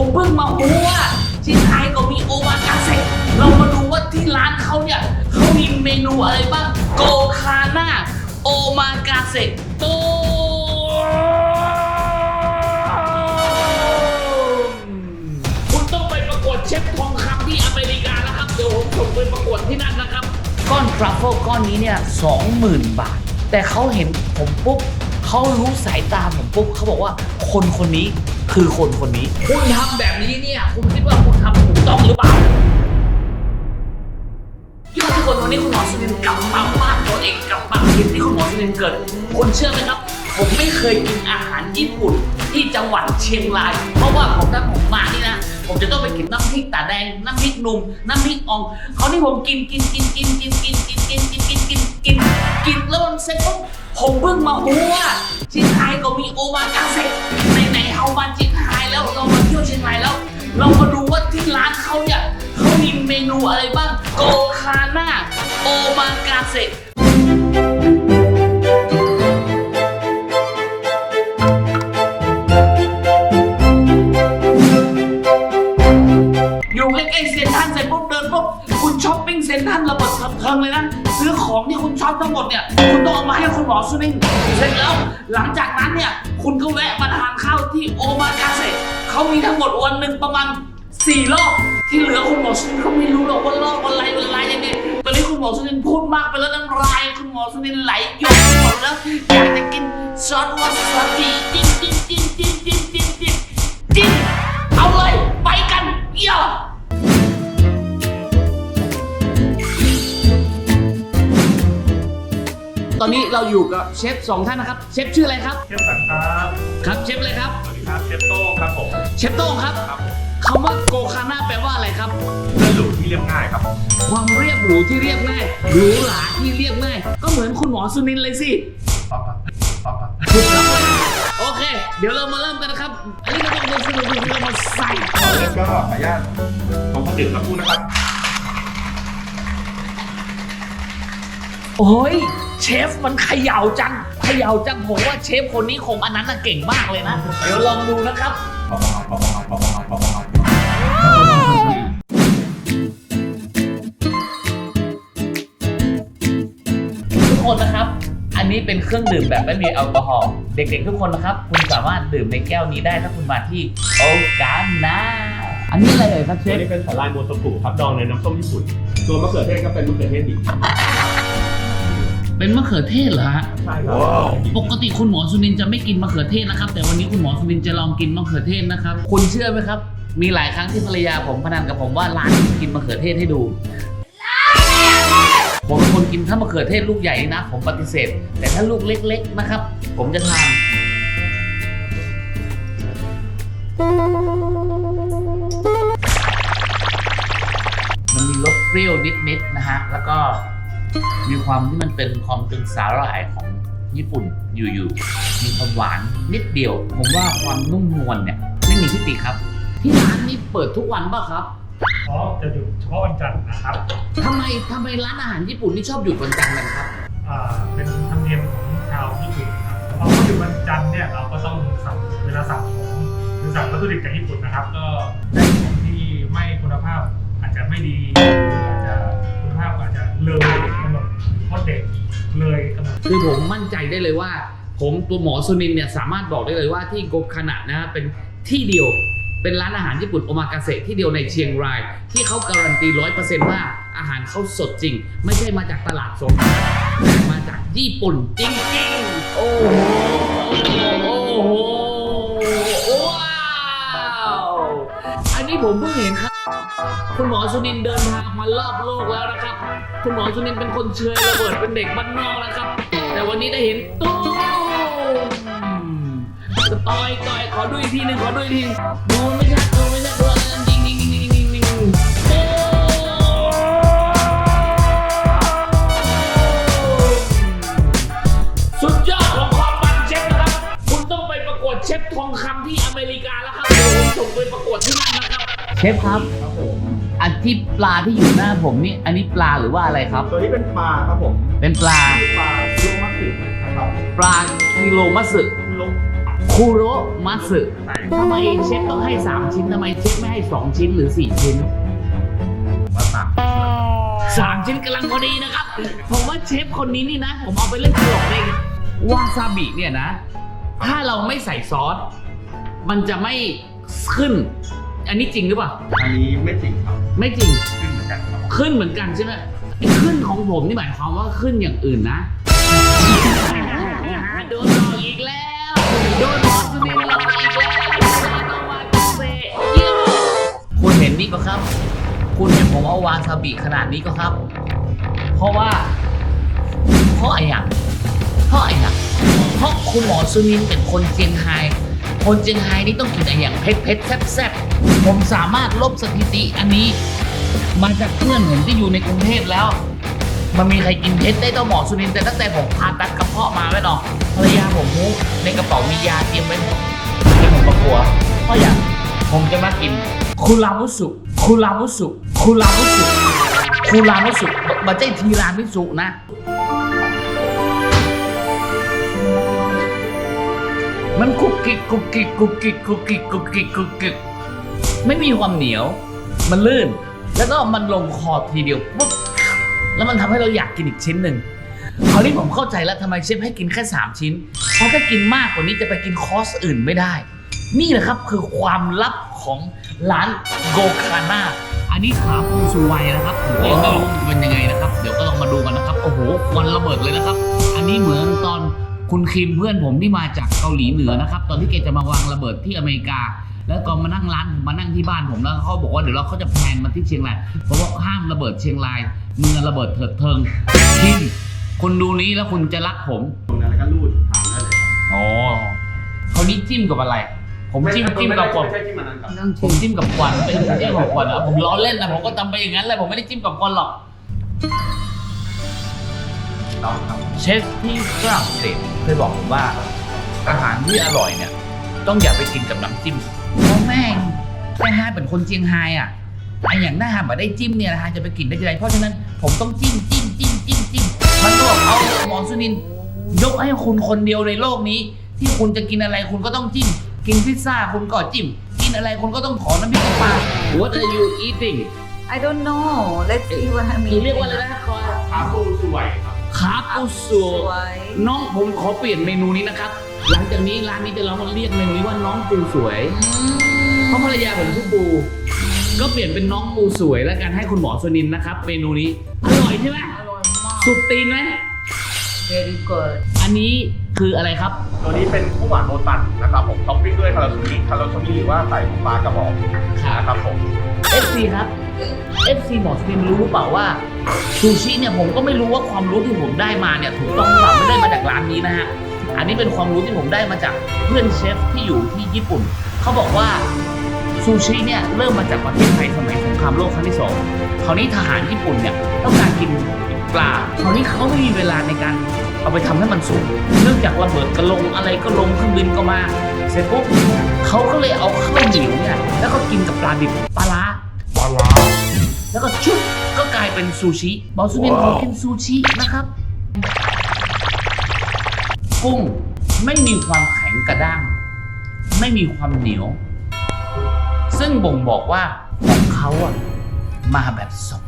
ผมเพิ่งมารู้ว่าที่ไทยก็มีโอมากาเสะเรามาดูว่าที่ร้านเขาเนี่ยเขามีเมนูอะไรบ้างโกคาน่าโอมากาเสะโตคุณต้องไปประกวดเชฟทองคำที่อเมริกานะครับ เดี๋ยวผมส่งไปประกวดที่นั่นนะครับ ก้อนทรัฟเฟิลก้อนนี้เนี่ยสองหมื่นบาท แต่เขาเห็นผมปุ๊บเขารู้สายตาผมปุ๊บเขาบอกว่าคนคนนี้ คือคนคนนี้ คุณทำแบบนี้เนี่ย คุณคิดว่าคุณทำถูกต้องหรือเปล่าที่ว่าทุกคนวันนี้คุณหมอสุนินกลับมาบ้านตัวเองกลับมากินที่คุณหมอสุนินเกิด คุณเชื่อไหมครับ ผมไม่เคยกินอาหารญี่ปุ่นที่จังหวัดเชียงราย เพราะว่าผมถ้าผมมานี่นะผมจะต้องไปกินน้ำพริกตาแดงน้ำพริกหนุ่มน้ำพริกอ่องเขาวนี่ผมกินกินกินกินกินกินกินกินกินกินกินกินกินแล้วมันเสร็จปุ๊บ ผมเพิ่งมารู้ว่าที่ไทยก็มีโอมากาเซ่ไหนๆเอามาที่ไทยแล้วเรามาเที่ยวเชียงรายแล้ว เรามาดูว่าที่ร้านเขาเนี่ยเขามีเมนูอะไรบ้าง โกคาน่าโอมากาเซ่ ซ่อมทั้งหมดเนี่ยคุณต้องเอามาให้คุณหมอสุนินเสร็จแล้ว หลังจากนั้นเนี่ยคุณก็แวะมาทานข้าวที่โอมากาเสะเขามีทั้งหมดวันหนึ่งประมาณสี่รอบที่เหลือคุณหมอสุนินเขาไม่รู้หรอกว่ารอบอะไรเป็นอะไรยังไงตอนนี้คุณหมอสุนินพูดมากไปแล้วน้ำลายคุณหมอสุนินไหลหยดหมดแล้วอยากจะกินซอสวาซาบิจิ้มจิ้มจิ้มจิ้มจิ้มจิ้มจิ้ ตอนนี้เราอยู่กับเชฟสองท่านนะครับ เชฟชื่ออะไรครับ เชฟสันครับครับเชฟอะไรครับ สวัสดีครับเชฟโต้งครับผม เชฟโต้งครับครับคำว่าโกคาน่าแปลว่าอะไรครับเพื่อนหลูที่เรียบง่ายครับ ความเรียบหรูที่เรียบง่ายหรูหราที่เรียบง่าย ก็เหมือนคุณหมอสุนินเลยสิปั๊บครับปั๊บครับถูกต้องเลยโอเค เดี๋ยวเรามาเริ่มกันนะครับ อันนี้เราต้องดูสนุกดูเรามาใส่ แล้วก็ขออนุญาตของคนอื่นสักครู่นะครับ โอ้ยเชฟมันเขย่าจังเขย่าจังผมว่าเชฟคนนี้คงอันนั้นน่ะเก่งมากเลยนะ เดี๋ยวลองดูนะครับ ทุกคนนะครับ อันนี้เป็นเครื่องดื่มแบบไม่มีแอลกอฮอล์เด็กๆทุกคนนะครับ คุณสามารถดื่มในแก้วนี้ได้ถ้าคุณมาที่โอกานาอันนี้อะไรเอ่ยครับเชฟอันนี้เป็นสาหร่ายโมโตกุครับดองในน้ำส้มญี่ปุ่น ตัวมะเขือเทศก็เป็นมะเขือเทศดิ เป็นมะเขือเทศเหรอฮะ ใช่ครับ ปกติคุณหมอสุนินจะไม่กินมะเขือเทศนะครับ แต่วันนี้คุณหมอสุนินจะลองกินมะเขือเทศนะครับ คุณเชื่อไหมครับ มีหลายครั้งที่ภรรยาผมพนันกับผมว่าร้านนี้กินมะเขือเทศให้ดู ผมเป็นคนกินถ้ามะเขือเทศลูกใหญ่นะ ผมปฏิเสธ แต่ถ้าลูกเล็ก ๆนะครับ ผมจะทานมันมีรสเปรี้ยวนิดๆนะฮะแล้วก็ มีความที่มันเป็นความเป็นสาหร่ายของญี่ปุ่นอยู่ๆ มีความหวานนิดเดียว ผมว่าความนุ่มนวลเนี่ยไม่มีที่ติครับ ที่ร้านนี้เปิดทุกวันป่ะครับเพราะจะหยุดเฉพาะวันจันทร์นะครับทำไมทำไมร้านอาหารญี่ปุ่นนี่ชอบหยุดวันจันทร์กันครับอ่าเป็นธรรมเนียมของชาวญี่ปุ่นครับพอเขาหยุดวันจันทร์เนี่ยเราก็ต้องสั่งเวลาสั่งของหรือสั่งวัตถุดิบจากญี่ปุ่นนะครับ ก็ได้ของที่ไม่คุณภาพอาจจะไม่ดีหรืออาจจะคุณภาพอาจจะเลย กำหนดเด็กเลยกำหนดคือผมมั่นใจได้เลยว่า ผมตัวหมอสุนินเนี่ยสามารถบอกได้เลยว่าที่กคานะนะฮะเป็นที่เดียวเป็นร้านอาหารญี่ปุ่นโอมากาเสะที่เดียวในเชียงราย ที่เขาการันตีร้อยเปอร์เซนต์ว่าอาหารเขาสดจริง ไม่ใช่มาจากตลาดสดมาจากญี่ปุ่นจริงๆ โอ้โหโอ้โหว้า อันนี้ผมเพิ่งเห็นครับ คุณหมอสุนินเดินทางมารอบโลกแล้วนะครับ คุณหมอสุนินเป็นคนเชยระเบิดเป็นเด็กบ้านนอกนะครับ แต่วันนี้ได้เห็นตุ้มสตอยต่อยขอดูอีกทีหนึ่งขอดูอีกทีดูไม่ชัดดูไม่ชัดดูอะไรนั่นจริงจริงจริงจริงจริงยิงสุดยอดของความมันเชฟนะครับ คุณต้องไปประกวดเชฟทองคำที่อเมริกาแล้วครับเดี๋ยวผมส่งไปประกวด เชฟครับ ครับผมอันที่ปลาที่อยู่หน้าผมนี่ อันนี้ปลาหรือว่าอะไรครับ ตัวนี้เป็นปลาครับผมเป็นปลาชื่อปลาโลมัสสึนะครับปลาคิโลมัสึโลโคคูโรมัสึใช่ทำไมเชฟต้องให้ 3 ชิ้นทำไมเชฟไม่ให้ 2 ชิ้นหรือ 4 ชิ้นว่าสามสามชิ้นกำลังพอดีนะครับ ผมว่าเชฟคนนี้นี่นะ ผมเอาไปเล่นตลกเองวาซาบิเนี่ยนะ ถ้าเราไม่ใส่ซอส มันจะไม่ขึ้น อันนี้จริงหรือเปล่า อันนี้ไม่จริงครับไม่จริง ขึ้นเหมือนกันครับขึ้นเหมือนกันใช่ไหมไอ้ขึ้นของผมนี่หมายความว่าขึ้นอย่างอื่นนะ โดนหลอกอีกแล้ว โดนหลอกสุนีหลอกอีกแล้วโดนวาซาบิเยี่ยมคุณเห็นนี่ก็ครับ คุณเห็นผมเอาวาซาบิขนาดนี้ก็ครับ เพราะว่า เพราะอะไรอย่างเพราะอะไรอย่างเพราะคุณหมอสุนินเป็นคนเจียงไฮ้คนเจียงไฮ้นี่ต้องกินอะไรอย่างเผ็ดเผ็ดๆแซ่บๆ ผมสามารถลบสถิติอันนี้ มาจากเพื่อนผมที่อยู่ในกรุงเทพแล้ว มันมีใครกินเพชรได้ต้องหมอสุนินแต่ตั้งแต่ผมผ่าตัดกระเพาะมาไว้เนาะภรรยาผมพูในกระเป๋ามียาเตรียมไว้หมดให้ผมประกัวเพราะอย่างผมจะมากินคูรามุสุคูรามุสุคูรามุสุคูรามุสุบัจเจทีรามิสุนะมันกุกกิกกุกกิกกุกกิกกุกกิกกุกกิกกุกกิก ไม่มีความเหนียว มันลื่น แล้วก็มันลงคอทีเดียวปุ๊บแล้วมันทำให้เราอยากกินอีกชิ้นหนึ่งคราวนี้ผมเข้าใจแล้วทำไมเชฟให้กินแค่ 3 ชิ้น เพราะถ้ากินมากกว่านี้จะไปกินคอร์สอื่นไม่ได้ นี่แหละครับคือความลับของร้านโกคาน่าอันนี้ขาปูซูไวนะครับผมก็ยังไม่รู้เป็นยังไงนะครับ เดี๋ยวก็ลองมาดูกันนะครับ โอ้โหควันระเบิดเลยนะครับ อันนี้เหมือนตอนคุณคิมเพื่อนผมที่มาจากเกาหลีเหนือนะครับ ตอนที่แกจะมาวางระเบิดที่อเมริกา แล้วตอนมานั่งร้านผมมานั่งที่บ้านผมแล้วเขาบอกว่าเดี๋ยวเราเขาจะแพลนมาที่เชียงรายเพราะว่าห้ามระเบิดเชียงรายเมืองระเบิดเถิดเทิงคิมคุณดูนี้แล้วคุณจะรักผมตรงนั้นแล้วก็รูดทานได้เลยครับอ๋อคราวนี้จิ้มกับอะไร ผมจิ้มไใช่จิ้มกับกบไม่ใช่จิ้มอันนั้นครับผมจิ้มกับควันไม่ได้จิ้มกับควันอะผมล้อเล่นนะผมก็ทำไปอย่างนั้นเลยผมไม่ได้จิ้มกับควันหรอกต้องครับเชฟที่ฝรั่งเศสเคยบอกผมว่าอาหารที่อร่อยเนี่ย ต้องอย่าไปกินกับน้ำจิ้มเพราะ แม่งแม่ฮายเป็นคนเจียงไฮ้อะไออย่างหน้าฮามาได้จิ้มเนี่ยนะฮะจะไปกินได้ยังไงเพราะฉะนั้นผมต้องจิ้มจิ้มจิ้มจิ้มจิ้มมันก็บอกเอาหมอสุนิน ยกให้คุณคนเดียวในโลกนี้ ที่คุณจะกินอะไรคุณก็ต้องจิ้มกินพิซซ่าคุณก็จิ้มกินอะไรคุณก็ต้องขอน้ำพริกน้ำปลา What are you eating I don't know let's see what I mean เรียกว่าอะไรนะคอขาปูสวยครับ ขาปูสูสวย น้องผมขอเปลี่ยนเมนูนี้นะครับ หลังจากนี้ร้านนี้จะลองเรียกเมนูนี้ว่าน้องปูสวย เพราะภรรยาผมชื่อปู ก็เปลี่ยนเป็นน้องปูสวยแล้วกันให้คุณหมอสนินนะครับ เมนูนี้อร่อยใช่ไหมอร่อยมาก สุดตีนไหม very good อันนี้คืออะไรครับ ตัวนี้เป็นข้าวหวานโรตันนะครับผมท็อปปิ้งด้วยคาราซูมิคาราซูมิหรือว่าใส่ปลากระบอกนะครับผม FC ครับ FC หมอสนินรู้หรือเปล่าว่าซูชิเนี่ยผมก็ไม่รู้ว่าความรู้ที่ผมได้มาเนี่ยถูกต้องหรือเปล่าไม่ได้มาจากร้านนี้นะฮะ อันนี้เป็นความรู้ที่ผมได้มาจากเพื่อนเชฟที่อยู่ที่ญี่ปุ่น เขาบอกว่า ซูชิเนี่ยเริ่มมาจากประเทศไทยสมัยสงครามโลกครั้งที่สองคราวนี้ทหารญี่ปุ่นเนี่ยต้องการกินปลาคราวนี้เขาไม่มีเวลาในการเอาไปทำให้มันสุกเนื่องจากระเบิดกระลงอะไรก็ลงเครื่องบินก็มาเสร็จปุ๊บเขาก็เลยเอาข้าวเหนียวเนี่ยแล้วก็กินกับปลาดิบปลาร้าปลาร้าแล้วก็ชุบก็กลายเป็นซูชิบอสซูนินขอกินซูชินะครับกุ้งไม่มีความแข็งกระด้าง ไม่มีความเหนียว ซึ่งบ่งบอกว่าของเขาอะมาแบบสด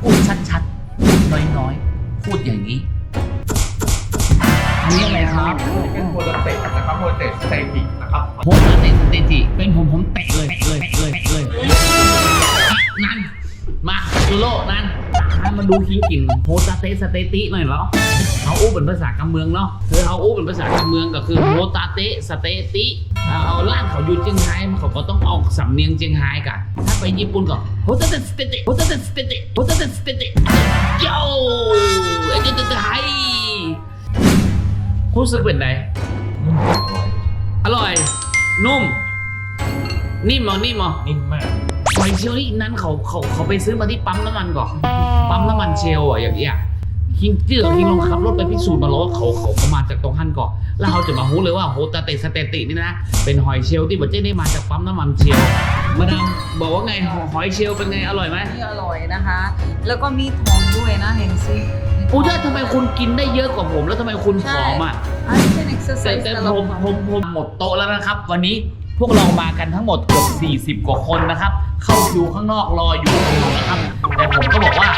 พูดชัดๆพูดน้อยๆ พูดอย่างนี้อันนี้อะไรครับเป็นโพลาเตสนะครับโพลาเตสสเตติกนะครับโฮตเตสเตจิเป็นผมผมเตะเลยเตะเลยเตะเลยเตะเลยอะนั่นมาจูโร่นั่นอ่ะมาดูคิงกิ่งโฮตเตสเตติหน่อยเหรอเอาอู้เป็นภาษากำเมืองเนาะคือเอาอู้เป็นภาษากำเมืองก็คือโฮตเตสเตติเอาเอาล้านเขาอยู่เจียงไฮ้มันเขาก็ต้องเอาสำเนียงเจียงไฮ้กันถ้าไปญี่ปุ่นก็โฮตเตสเตติโฮตเตสเตติโฮตเตสเตติโย่เอ็นเตไฮรู้สึกเป็นไงอร่อย นุ่ม นิ่มเหรอนิ่มเหรอนิ่มมาก หอยเชลล์นี่นั้นเขาเขาเขาไปซื้อมาที่ปั๊มน้ำมันก่อนปั๊มน้ำมันเชลล์อะอย่างเงี้ยคิงเจือคิงลองขับรถไปพิสูจน์มาแล้วว่าเขาเขาเขามาจากตรงฮั่นก่อนแล้วเขาจะมารู้เลยว่าโฮตาเตสเตตินี่นะ เป็นหอยเชลล์ที่บัจเจ้ได้มาจากปั๊มน้ำมันเชลล์มาดามบอกว่าไงหอยเชลล์เป็นไงอร่อยไหมนี่อร่อยนะคะ แล้วก็มีทองด้วยนะเห็นสิอูด้าทำไมคุณกินได้เยอะกว่าผม แล้วทำไมคุณผอมอะอันนี้เป็นแต่ exercise แต่แต่ผละมคนผมผมหมดโต๊ะแล้วนะครับ วันนี้ พวกเรามากันทั้งหมดเกือบ40 กว่าคนนะครับ เข้าคิวข้างนอกรออยู่นะครับ แต่ผมก็บอกว่า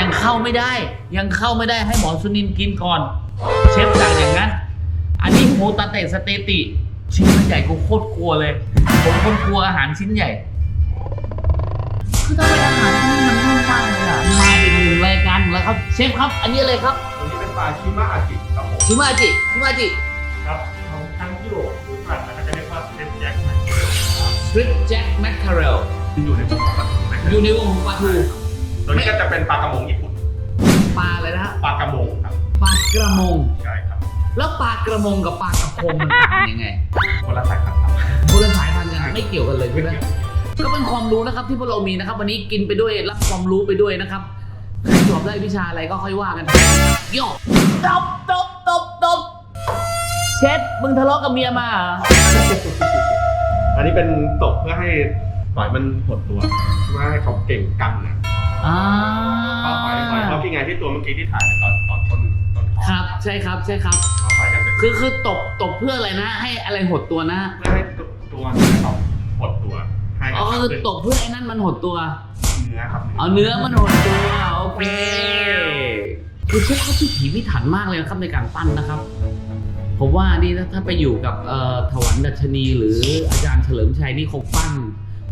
ยังเข้าไม่ได้ ยังเข้าไม่ได้ให้หมอสุนินกินก่อน เชฟสั่งอย่างนั้น อันนี้หมูตาเตะสเตติชิ้นมันใหญ่กูโคตรกลัวเลย ผมคนกลัวอาหารชิ้นใหญ่ คือทำไมอาหารที่นี่มันนุ่มมากเลยอะมาอีกหนึ่งรายการแล้วครับ เชฟครับ อันนี้อะไรครับ ตัวนี้เป็นปลาชิมะอาจิครับผมชิมาจิชิมาจิครับของทั้งยุโรป ริปแจ็คแมคคาเรลอยู่ในวงของมันนะครับอยู่ในวงของปลาทูตัวนี้ก็จะเป็นปลากระมงญี่ปุ่นปลาอะไรนะฮะปลากระมงครับปลากระมง ใช่ครับแล้วปลากระมงกับปลากระพงมันต่างกันยังไงคนละสายพันธุ์ครับคนละสายพันธุ์กันไม่เกี่ยวกันเลยใช่ไหมก็เป็นความรู้นะครับที่พวกเรามีนะครับ วันนี้กินไปด้วยรับความรู้ไปด้วยนะครับใครสอบได้วิชาอะไรก็ค่อยว่ากันโยกตบตบตบตบเช็ดมึงทะเลาะกับเมียมาเหรอ อันนี้เป็นตกเพื่อให้หอยมันหดตัวเพื่อให้เขาเก่งกันนะอ่าก็หอยหอยเขากินไงที่ตัวเมื่อกี้ที่ถ่ายไปตอนตอนต้นต้นคอครับใช่ครับใช่ครับก็หอยจะเป็นคือคือตบตบเพื่ออะไรนะ ให้อะไรหดตัวนะเพื่อให้ตัวเนื้อเขาหดตัวให้อ๋อคือตบเพื่อไอ้นั่นมันหดตัว เนื้อครับเอาเนื้อมันหดตัวโอเคคือเชฟเขาพิถีพิถันมากเลยนะครับในการปั้นนะครับ ผมว่านี่ถ้าถ้าไปอยู่กับเอ่อถวันดัชนี หรืออาจารย์เฉลิมชัยนี่คงปั้น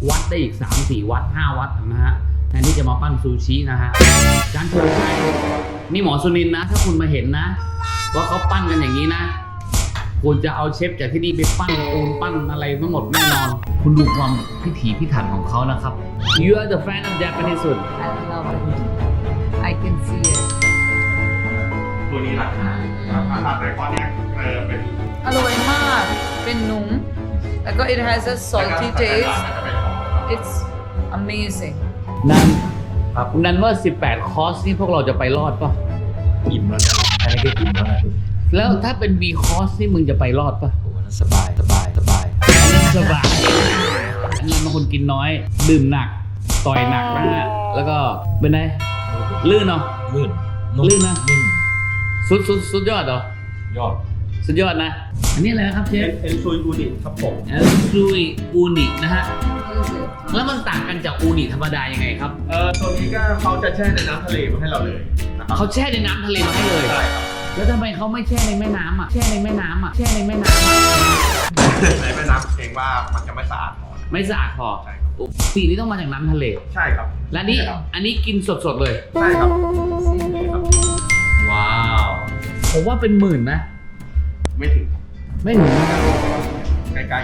วัดได้อีก 3 4 วัด 5 วัดนะฮะแทนที่จะมาปั้นซูชินะฮะอาจารย์เฉลิมชัยนี่หมอสุนินทร์นะ ถ้าคุณมาเห็นนะ ว่าเขาปั้นกันอย่างนี้นะคุณจะเอาเชฟจากที่นี่ไปปั้นปูนปั้นอะไรทั้งหมดแน่นอน คุณดูความพิถีพิถันของเขานะครับ You are the fan of Japanese food I love it I can see it ตัวนี้ราคา ราคาแต่ก้อนเนี้ยเออเป็น อร่อยมาก เป็นนุ่มแล้วก็ it has a salty taste it's amazing นันครับนันว่า 18 คอร์สนี่พวกเราจะไปรอดปะอิ่มแล้วเนี่ยอันนี้ก็อิ่มแล้วนะแล้วถ้าเป็น V คอร์สนี่มึงจะไปรอดปะโอ้โหสบายสบายสบายอันนั้นสบายอันนั้นบางคนกินน้อย ดื่มหนัก ต่อยหนักนะฮะแล้วก็เป็นไงลื่นเนาะ ลื่นลื่นนะ นิ่ม สุดสุดสุดยอดเหรอ ยอดสุดยอดนะ อันนี้อะไรนะครับเชฟเอ็นซูยอูนิครับผมเอลซุยอูนินะฮะ What is it? แล้วมันต่างกันจากอูนิธรรมดายังไงครับ เออตัวนี้ก็เขาจะแช่ในน้ำทะเลมาให้เราเลยนะครับเขาแช่ในน้ำทะเลมาให้เลยใช่ครับแล้วทำไมเขาไม่แช่ในแม่น้ำอะ แช่ในแม่น้ำอะ แช่ในแม่น้ำอะในแม่น้ำเองว่ามันจะไม่สะอาดพอ ไม่สะอาดพอใช่ครับสีนี้ต้องมาจากน้ำทะเล ใช่ครับ และนี่ใช่ครับอันนี้กินสดๆเลย ใช่ครับว้าว ผมว่าเป็นหมื่นนะ ไม่ถึงไม่ถึงนะครับใกล้ใกล้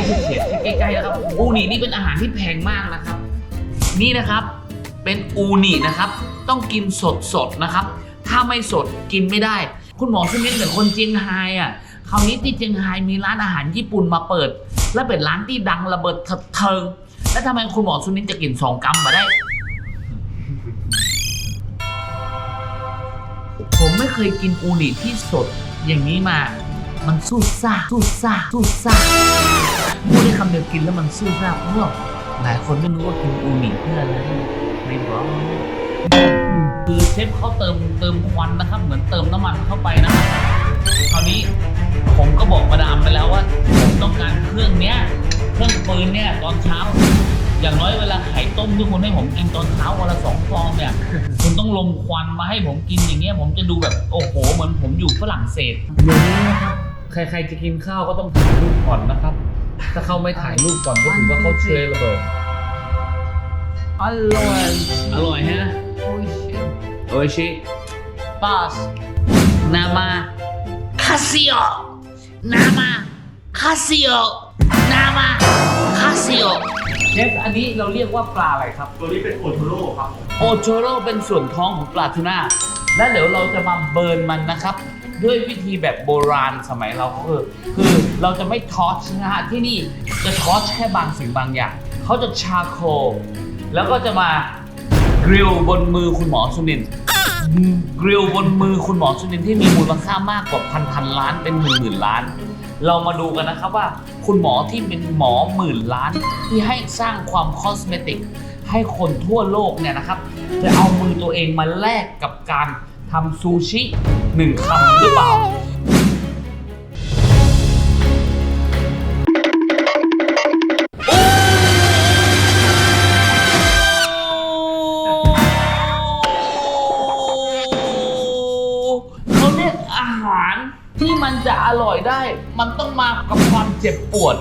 ๆเฉียดๆใกล้ๆนะครับอูนินี่เป็นอาหารที่แพงมากนะครับ นี่นะครับเป็นอูนินะครับ ต้องกินสดๆนะครับ ถ้าไม่สดกินไม่ได้ คุณหมอซึ่งเป็นคนเจียงไฮ้อะคราวนี้ที่เจียงไฮ้มีร้านอาหารญี่ปุ่นมาเปิด และเป็นร้านที่ดังระเบิดเถิดเทิงแล้วทำไมคุณหมอสุนินจะกินสองกรัมมาได้ ผมไม่เคยกินอูนิที่สดอย่างนี้มา มันสู้ซ่าสู้ซ่าสู้ซ่าพูดได้คำเดียวกินแล้วมันสู้ซ่าเพราะว่าหลายคนไม่รู้ว่ากินอูนิเพื่ออะไรไม่บอกคือเชฟเขาเติมเติมควันนะครับ เหมือนเติมน้ำมันเข้าไปนะครับคราวนี้ผมก็บอกมาดามไปแล้วว่าผมต้องการเครื่องเนี้ย เครื่องปืนเนี่ยตอนเช้า อย่างน้อยเวลาไข่ต้มที่คุณให้ผมกินตอนเช้าวันละสองฟองเนี่ย คุณต้องลมควันมาให้ผมกินอย่างเงี้ยผมจะดูแบบโอ้โหเหมือนผมอยู่ฝรั่งเศสเดี๋ยวนี้นะครับใครๆจะกินข้าวก็ต้องถ่ายรูปก่อนนะครับ ถ้าเขาไม่ถ่ายรูปก่อนก็ถือว่าเขาเชยระเบิดอร่อยอร่อยฮะโอ้ยชิโอชิ pass นามาคาซิโอนามาคาซิโอนามา คาซิโอเชฟอันนี้เราเรียกว่าปลาอะไรครับๆตัวนี้เป็นโอโทโร่ครับผมโอโชโร่เป็นส่วนท้องของปลาทูน่าและเดี๋ยวเราจะมาเบิร์นมันนะครับ ด้วยวิธีแบบโบราณสมัยเราก็คือคือเราจะไม่ทอชนะฮะที่นี่จะทอชแค่บางสิ่งบางอย่างเขาจะชาโคลแล้วก็จะมากริลบนมือคุณหมอสุนินทร์กริลบนมือคุณหมอสุนินทร์ที่มีมูลค่ามากกว่าพันพันล้านเป็นหมื่นหมื่นล้าน เรามาดูกันนะครับว่า คุณหมอที่เป็นหมอหมื่นล้าน ที่ให้สร้างความคอสเมติกให้คนทั่วโลกเนี่ยนะครับ จะเอามือตัวเองมาแลกกับการทำซูชิหนึ่งคำหรือเปล่า อยได้ มันต้องมากับความเจ็บปวด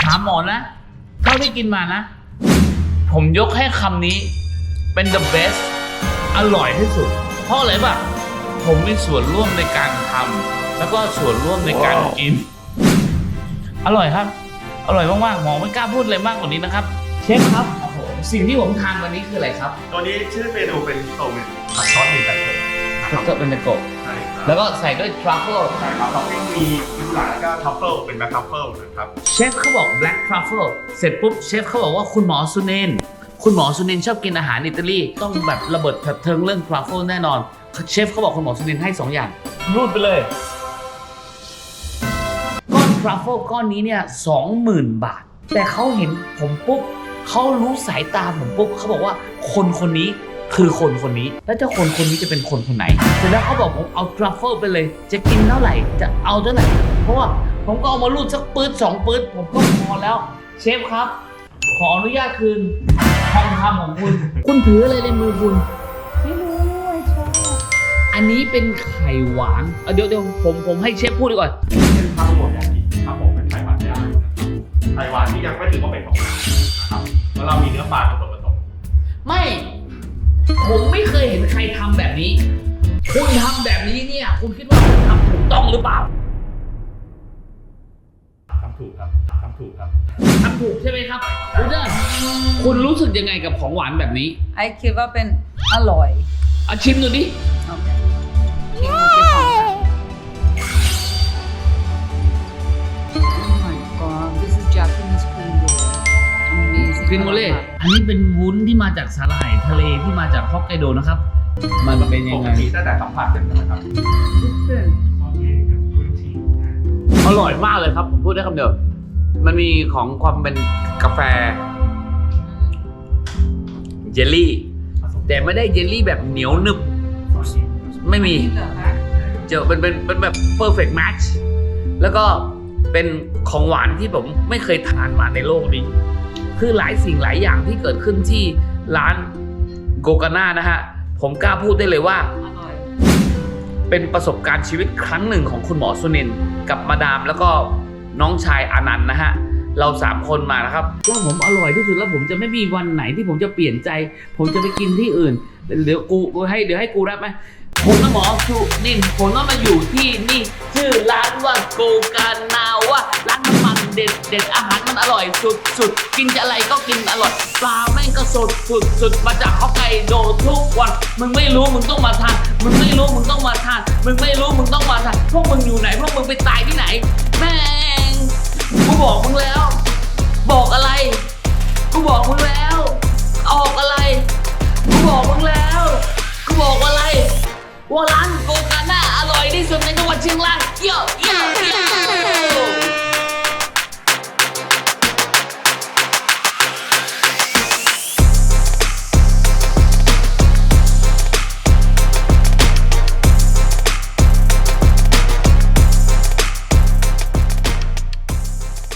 ถามหมอนะ เท่าที่กินมานะ ผมยกให้คำนี้เป็น the best อร่อยที่สุด เพราะอะไรปะผมมีส่วนร่วมในการทำแล้วก็ส่วนร่วมในการกิน อร่อยครับ อร่อยมากๆหมอไม่กล้าพูดอะไรมากกว่านี้นะครับ เชฟครับ สิ่งที่ผมทานวันนี้คืออะไรครับ ตัวนี้ชื่อเมนูเป็นโซเมน ผัดซอสหมี่ไก่เผ็ดนะครับก็เป็นเนโกะใช่ครับแล้วก็ใส่ด้วยทรัฟเฟิลใช่ครับท็อปปิ้งมีอิสระแล้วก็ทัฟเฟิลเป็นแบ็คทัฟเฟิลนะครับ เชฟเขาบอก black truffle เสร็จปุ๊บเชฟเขาบอกว่าคุณหมอสุเนนคุณหมอสุเนนชอบกินอาหารอิตาลีต้องแบบระเบิดเทิงเรื่อง truffle แน่นอนเชฟเขาบอกคุณหมอสุเนนให้2อย่างรูดไปเลยก้อน truffle ก้อนนี้เนี่ยสองหมื่นบาท แต่เขาเห็นผมปุ๊บเขารู้สายตาผมปุ๊บเขาบอกว่าคนคนนี้ คือคนคนนี้ แล้วเจ้าคนคนนี้จะเป็นคนคนไหนเสร็จแล้วเขาบอกผมเอา truffle ไปเลย จะกินเท่าไหร่จะเอาเท่าไหร่ เพราะว่าผมก็เอามารูดสักปื๊ดสองปื๊ดผมก็พอแล้ว เชฟครับ ขออนุญาตคืนทองคำของคุณ คุณถืออะไรในมือคุณ ไม่รู้ไอ้ชอบอันนี้เป็นไข่หวานเอาเดี๋ยวเดี๋ยวผมผมให้เชฟพูดดีกว่า เป็นข้าวหมกยากิข้าวหมกเป็นไข่หวานย่างนะครับไข่หวานที่ยังไม่ถือว่าเป็นของเรานะครับแล้วเรามีเนื้อปลาเป็นส่วนผสมไม่ ผมไม่เคยเห็นใครทำแบบนี้ คุณทำแบบนี้เนี่ย คุณคิดว่าคุณทำถูกต้องหรือเปล่าทำถูกครับทำถูกครับทำถูกใช่ไหมครับคุณเจ้าคุณรู้สึกยังไงกับของหวานแบบนี้ ไอคิดว่าเป็นอร่อย เอาชิมดูดิ กรินโมเล่อันนี้เป็นวุ้นที่มาจากสาหร่ายทะเลที่มาจากฮอกไกโดนะครับ มันเป็นยัปงกไงติตั้งแต่สัมผัสกันนะครับ different ซอสเองกับกรีนทีอร่อยมากเลยครับผมพูดได้คำเดียวมันมีของความเป็นกาแฟ เจลลี่ แต่ไม่ได้เจลลี่แบบเหนียวหนึบ ไม่มีนี่เหรอคะเจอเป็นเป็นเป็นแบบ perfect match แล้วก็เป็นของหวานที่ผมไม่เคยทานมาในโลกนี้ คือหลายสิ่งหลายอย่างที่เกิดขึ้นที่ร้านโกกาน่านะฮะ ผมกล้าพูดได้เลยว่าอร่อยเป็นประสบการณ์ชีวิตครั้งหนึ่งของคุณหมอสุนินท์กับมาดามแล้วก็น้องชายอานันต์นะฮะ เราสามคนมานะครับว่าผมอร่อยที่สุดแล้วผมจะไม่มีวันไหนที่ผมจะเปลี่ยนใจ ผมจะไปกินที่อื่น เดี๋ยวกูกูให้เดี๋ยวให้กูรับไหมผมกับหมอสุนินท์ผมต้องมาอยู่ที่นี่ ชื่อร้านว่าโกกานาว่าร้านน้ำมัน เด็ดเด็ดอาหารมันอร่อยสุดสุดกินอะไรก็กินอร่อยปลาแม่งก็สดสุดสุดมาจากฮอกไกโดทุกวันมึงไม่รู้มึงต้องมาทานมึงไม่รู้มึงต้องมาทานมึงไม่รู้มึงต้องมาทานพวกมึงอยู่ไหนพวกมึงไปตายที่ไหน แม่งกูบอกมึงแล้ว บอกอะไรกูบอกมึงแล้ว ออกอะไรกูบอกมึงแล้วกูบอกอะไรว่าร้านโกกาน่าอร่อยที่สุดในจังหวัดเชียงรายเยอะเยอะเยอะ